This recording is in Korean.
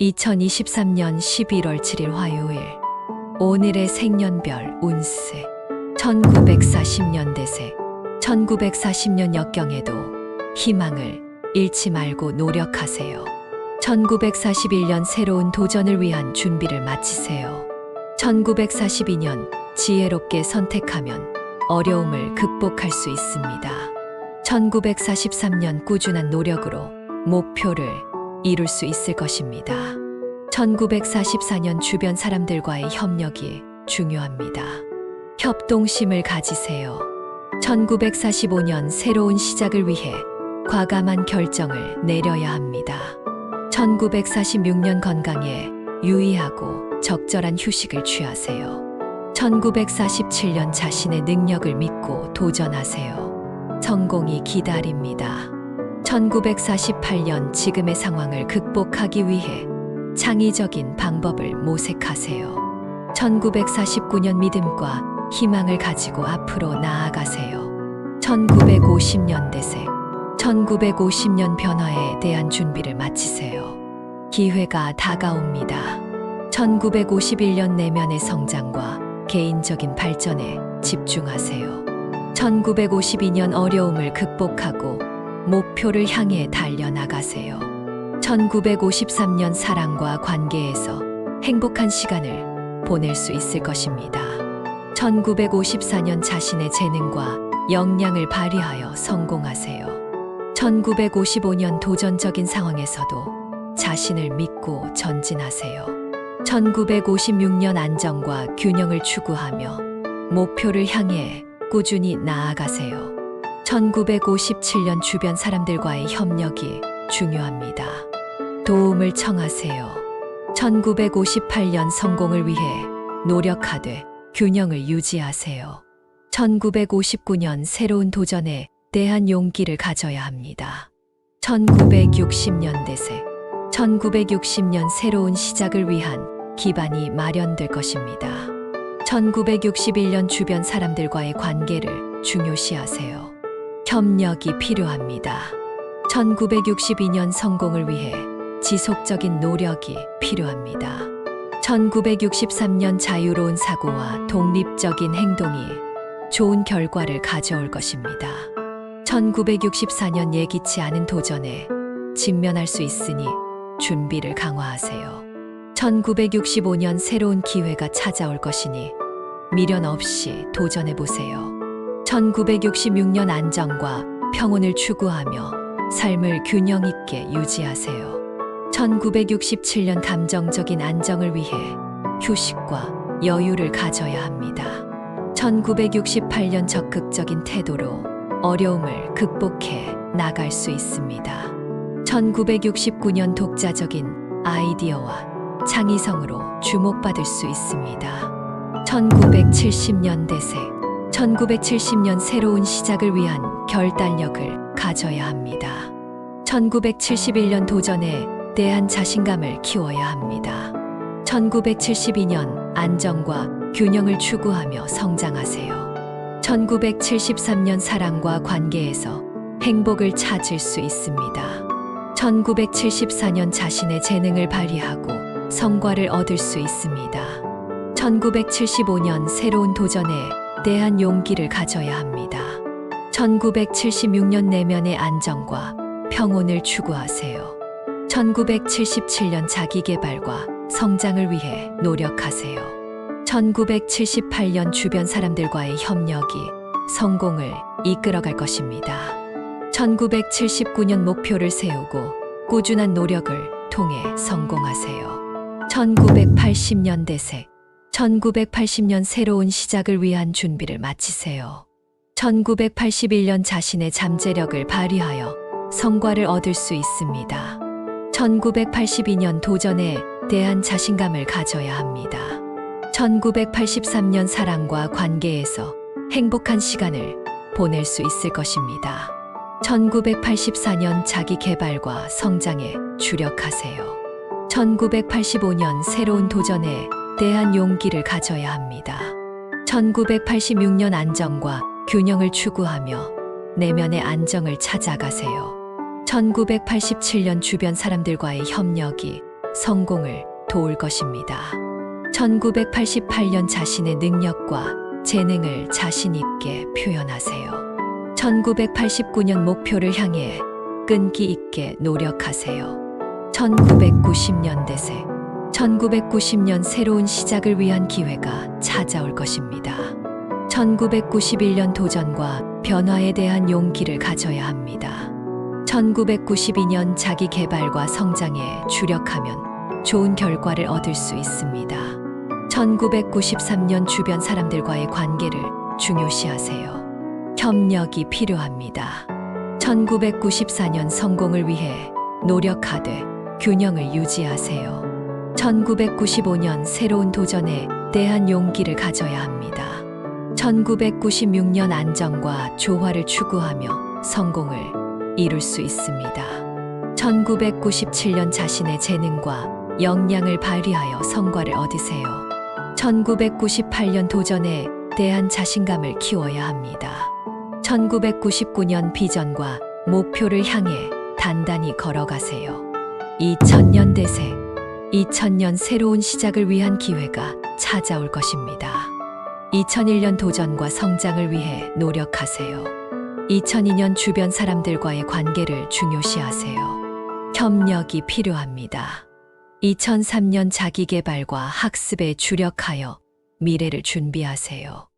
2023년 11월 7일 화요일 오늘의 생년별 운세 1940년 대세 1940년 역경에도 희망을 잃지 말고 노력하세요. 1941년 새로운 도전을 위한 준비를 마치세요. 1942년 지혜롭게 선택하면 어려움을 극복할 수 있습니다. 1943년 꾸준한 노력으로 목표를 이룰 수 있을 것입니다. 1944년 주변 사람들과의 협력이 중요합니다. 협동심을 가지세요. 1945년 새로운 시작을 위해 과감한 결정을 내려야 합니다. 1946년 건강에 유의하고 적절한 휴식을 취하세요. 1947년 자신의 능력을 믿고 도전하세요. 성공이 기다립니다. 1948년 지금의 상황을 극복하기 위해 창의적인 방법을 모색하세요. 1949년 믿음과 희망을 가지고 앞으로 나아가세요. 1950년 대세 1950년 변화에 대한 준비를 마치세요. 기회가 다가옵니다. 1951년 내면의 성장과 개인적인 발전에 집중하세요. 1952년 어려움을 극복하고 목표를 향해 달려나가세요. 1953년 사랑과 관계에서 행복한 시간을 보낼 수 있을 것입니다. 1954년 자신의 재능과 역량을 발휘하여 성공하세요. 1955년 도전적인 상황에서도 자신을 믿고 전진하세요. 1956년 안정과 균형을 추구하며 목표를 향해 꾸준히 나아가세요. 1957년 주변 사람들과의 협력이 중요합니다. 도움을 청하세요. 1958년 성공을 위해 노력하되 균형을 유지하세요. 1959년 새로운 도전에 대한 용기를 가져야 합니다. 1960년 대세 1960년 새로운 시작을 위한 기반이 마련될 것입니다. 1961년 주변 사람들과의 관계를 중요시하세요. 협력이 필요합니다. 1962년 성공을 위해 지속적인 노력이 필요합니다. 1963년 자유로운 사고와 독립적인 행동이 좋은 결과를 가져올 것입니다. 1964년 예기치 않은 도전에 직면할 수 있으니 준비를 강화하세요. 1965년 새로운 기회가 찾아올 것이니 미련 없이 도전해 보세요. 1966년 안정과 평온을 추구하며 삶을 균형 있게 유지하세요. 1967년 감정적인 안정을 위해 휴식과 여유를 가져야 합니다. 1968년 적극적인 태도로 어려움을 극복해 나갈 수 있습니다. 1969년 독자적인 아이디어와 창의성으로 주목받을 수 있습니다. 1970년 대세 1970년 새로운 시작을 위한 결단력을 가져야 합니다. 1971년 도전에 대한 자신감을 키워야 합니다. 1972년 안정과 균형을 추구하며 성장하세요. 1973년 사랑과 관계에서 행복을 찾을 수 있습니다. 1974년 자신의 재능을 발휘하고 성과를 얻을 수 있습니다. 1975년 새로운 도전에 대한 용기를 가져야 합니다. 1976년 내면의 안정과 평온을 추구하세요. 1977년 자기개발과 성장을 위해 노력하세요. 1978년 주변 사람들과의 협력이 성공을 이끌어갈 것입니다. 1979년 목표를 세우고 꾸준한 노력을 통해 성공하세요. 1980년 대세 1980년 새로운 시작을 위한 준비를 마치세요. 1981년 자신의 잠재력을 발휘하여 성과를 얻을 수 있습니다. 1982년 도전에 대한 자신감을 가져야 합니다. 1983년 사랑과 관계에서 행복한 시간을 보낼 수 있을 것입니다. 1984년 자기 개발과 성장에 주력하세요. 1985년 새로운 도전에 대한 용기를 가져야 합니다. 1986년 안정과 균형을 추구하며 내면의 안정을 찾아가세요. 1987년 주변 사람들과의 협력이 성공을 도울 것입니다. 1988년 자신의 능력과 재능을 자신 있게 표현하세요. 1989년 목표를 향해 끈기 있게 노력하세요. 1990년 대세 1990년 새로운 시작을 위한 기회가 찾아올 것입니다. 1991년 도전과 변화에 대한 용기를 가져야 합니다. 1992년 자기 개발과 성장에 주력하면 좋은 결과를 얻을 수 있습니다. 1993년 주변 사람들과의 관계를 중요시하세요. 협력이 필요합니다. 1994년 성공을 위해 노력하되 균형을 유지하세요. 1995년 새로운 도전에 대한 용기를 가져야 합니다. 1996년 안정과 조화를 추구하며 성공을 이룰 수 있습니다. 1997년 자신의 재능과 역량을 발휘하여 성과를 얻으세요. 1998년 도전에 대한 자신감을 키워야 합니다. 1999년 비전과 목표를 향해 단단히 걸어가세요. 2000년 대세 2000년 새로운 시작을 위한 기회가 찾아올 것입니다. 2001년 도전과 성장을 위해 노력하세요. 2002년 주변 사람들과의 관계를 중요시하세요. 협력이 필요합니다. 2003년 자기개발과 학습에 주력하여 미래를 준비하세요.